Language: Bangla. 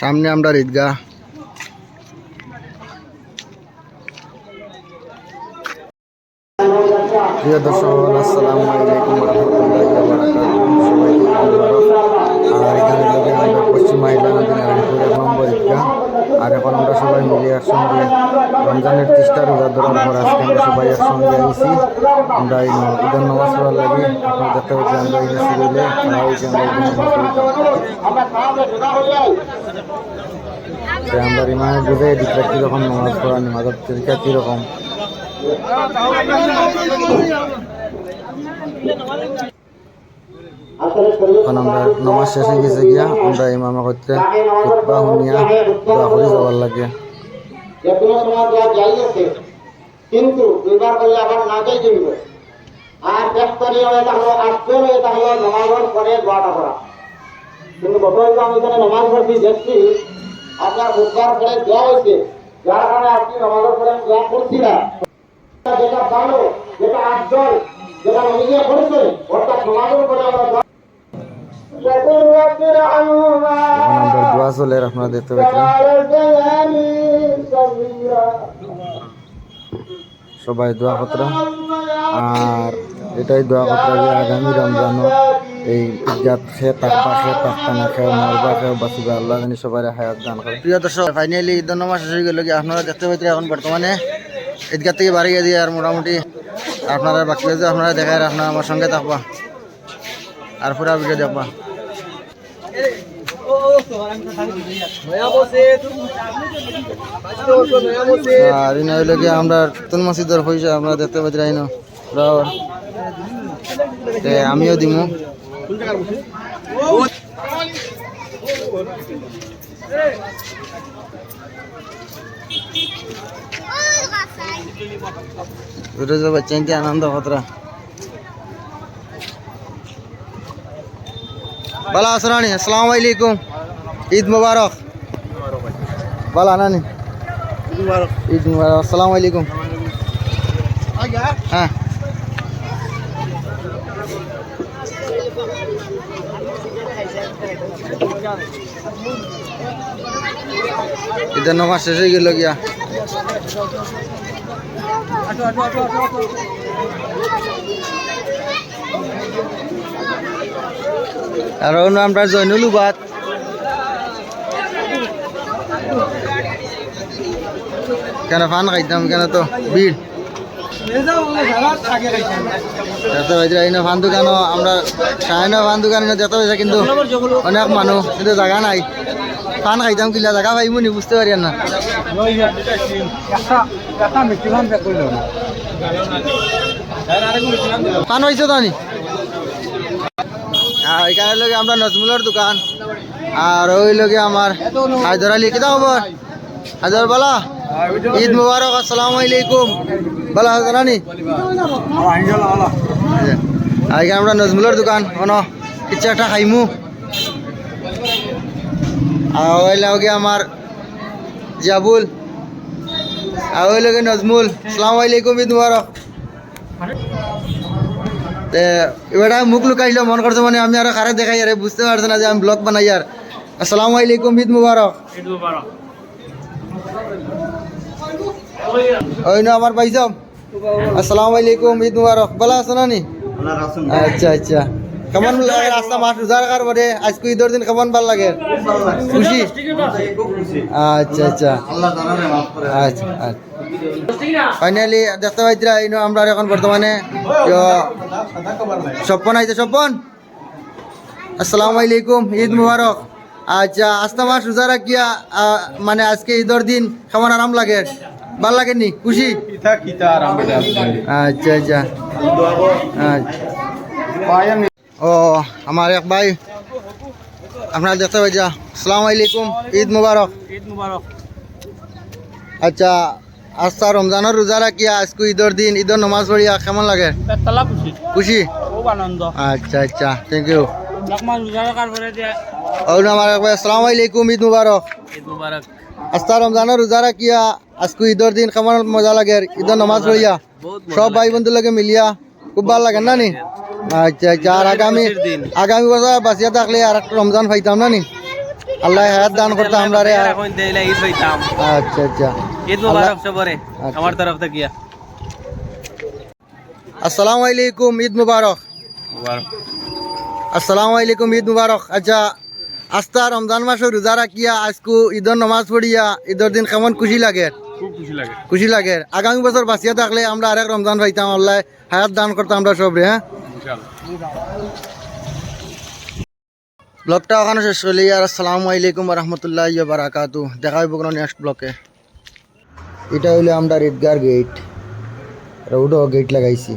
সামনে আমরা ঈদগাহ। প্রিয় দর্শক আসসালামু আলাইকুম একসঙ্গে রমজানের তিরিশটা রোজা ধরার পর আজকে আমরা সবাই একসঙ্গে আইছি। আমরা এই ঈদের নামাজ পড়ার লাগে। আপনার দেখতে পাচ্ছি আমরা এই খাওয়া হয়েছে, আমরা পড়িতাম তো আমরা রিমান্ড বুঝে দিকটা কীরকম নামাজ পড়া, নামাজের তরিকা কীরকম। আমরা নামাজ শেষ গেছে গিয়া, আমরা ইমামা করতে শুনিয়া দোয়া করে যাওয়ার লাগে। যে কোনো সময় দেওয়া যাইয়াছে কিন্তু দুইবার করলে আবার না যাই জমিল আর ব্যস্তরীয় হয়ে থাকল আশ্চর্য হয়ে থাকল নমাজর পরে দোয়াটা করা। কিন্তু বসবাস আমি এখানে নমাজ পড়ছি দেখছি আপনার বুধবার পরে দেওয়া হয়েছে। যার কারণে আপনি নমাজের পরে আমি দোয়া করছি না। যেটা ভালো যেটা আশ্চর্য যেটা নিজে করেছে অর্থাৎ নমাজের পরে আমরা আপনারা দেখতে পাচ্ছেন। সবাই দোয়া কতরা আর এটাই দোয়া কতরা যে আগামী রমজানও এই ঈদগাহ খেয়ে থাকবা খেয়ে থাকতা না খেয়ে মরবা খেয়ে বাঁচিবা। আল্লাহ জানি সবাই হায়াত দান করে প্রিয় দর্শক ফাইনালি ঈদ শেষ হয়ে গেল কি আপনারা দেখতে পাচ্ছেন এখন বর্তমানে? ঈদগাহ থেকে বাড়ি গিয়ে আর মোটামুটি আপনারা বাকি আপনারা দেখায় আপনারা আমার সঙ্গে থাকবা। আর পুরা ভিডিও দেখবা। আর ইনা হইলে কি আমরা তুন মসজিদের পয়সা আপনারা দেখতে পাচ্ছি আইনো আমিও দিমু। আনন্দ কতরা বালা আসরানি, আসসালামু আলাইকুম। ঈদ মুবারক। বালা নানি ঈদ মুবারক। আসসালামু আলাইকুম। হ্যাঁ। ঈদের নামাজ শেষ হয়ে গেল গিয়া। আর আমরা জৈনুল উবাদ। কেন ফান খাইতাম? কেন তো ভিড় পাইছি এই ফান দোকানও আমরা সায়না ফান দোকান দেখতে পাইছি কিন্তু অনেক মানুষ কিন্তু জায়গা নাই। ফান খাইতাম কিলা জায়গা পাইবো নি, বুঝতে পারি না। ফান হয়েছে তো নি আর এখানে লগে আমরা নজমুলের দোকান। আর ওই লগে আমার হায়দর আলী, কিতা খবর হায়দর বালা? ঈদ মুবারক, আসসালামু আলাইকুম। বালা হায়দর আলী আর আমরা নজমুলের দোকান অন কিছু একটা খাইমু। লগে আমার জাবুল। লগে নজমুল। আসসালামু আলাইকুম, ঈদ মুবারক। এবার মুখ লুকাইলো মন করছে মানে আমি আর কারে দেখাই, আরে বুঝতে পারছে না যে আমি ব্লগ বানাই আর। আসসালামু আলাইকুম ঈদ মুবারক। ওই না, আমার ভাইজাম আসসালামু আলাইকুম, ঈদ মুবারক। ভালো আছো না আচ্ছা আচ্ছা। কেমন লাগে রাস্তা মাঠ রোজার কার পরে আজকে ঈদের দিন কেমন ভালো লাগে? খুশি? আচ্ছা আচ্ছা। আচ্ছা আচ্ছা। ফাইনালি দেখতে পাইছিলা ইনো আমরা এখন বর্তমানে স্বপন আইছে। স্বপন, আসসালামু আলাইকুম, ঈদ মুবারক। আচ্ছা আস্তা মাস রোজা রাখিয়া মানে আজকে ঈদের দিন কেমন আরাম লাগে? ভালো লাগে নি খুশি আচ্ছা আচ্ছা। ও আমার এক ভাই আপনারা দেখতে পাইছা আসসালামু আলাইকুম ঈদ মুবারক। ঈদ মুবারক। আচ্ছা আচ্ছা রমজানের রোজা রাখিয়া আজকে ঈদের দিন ঈদের নমাজ পড়িয়া কেমন লাগে? খুশি। খুশি? খুব আনন্দ। আচ্ছা আচ্ছা থ্যাংক ইউ রোজা রাখার পরে যে ও আমার এক ভাই আসসালামু আলাইকুম ঈদ মুবারক ঈদ মুবারক আস্তা রমজানের রোজা রাখিয়া আজকে ঈদের দিন কেমন মজা লাগে ঈদের নমাজ পড়িয়া বহুত সব ভাই বন্ধু লাগে মিলিয়া খুব ভালো লাগে না নি আচ্ছা আচ্ছা আর আগামী খুশির দিন। আগামী বছর বাঁচিয়া থাকলে আর একটা রমজান পাইতাম না নি আল্লাহ হায়াত দান করতে আমরা রে এখন দিলে ঈদ হইতাম আচ্ছা আচ্ছা ঈদ মুবারক সবরে আমার তরফ থেকে আসসালামু আলাইকুম ঈদ মুবারক মুবারক আসসালামু আলাইকুম ঈদ মুবারক আচ্ছা আস্তা রমজান মাসে রোজা রাখিয়া আজকু ঈদের নমাজ পড়িয়া ঈদের দিন কেমন খুশি লাগে? খুশি লাগে। আগামী বছর বাঁচিয়া থাকলে আমরা আরেক রমজান পাইতাম আল্লাহ হায়াত দান করতাম আমরা সবরে হ্যাঁ? ব্লগটা ওখানে শেষ করলি আর আসসালামু আলাইকুম রহমতুল্লাহ বারাকাতু দেখা হইব কোনো নেক্সট ব্লকে এটা হইলে আমরা ঈদগার গেট রৌডো গেট লাগাইছি।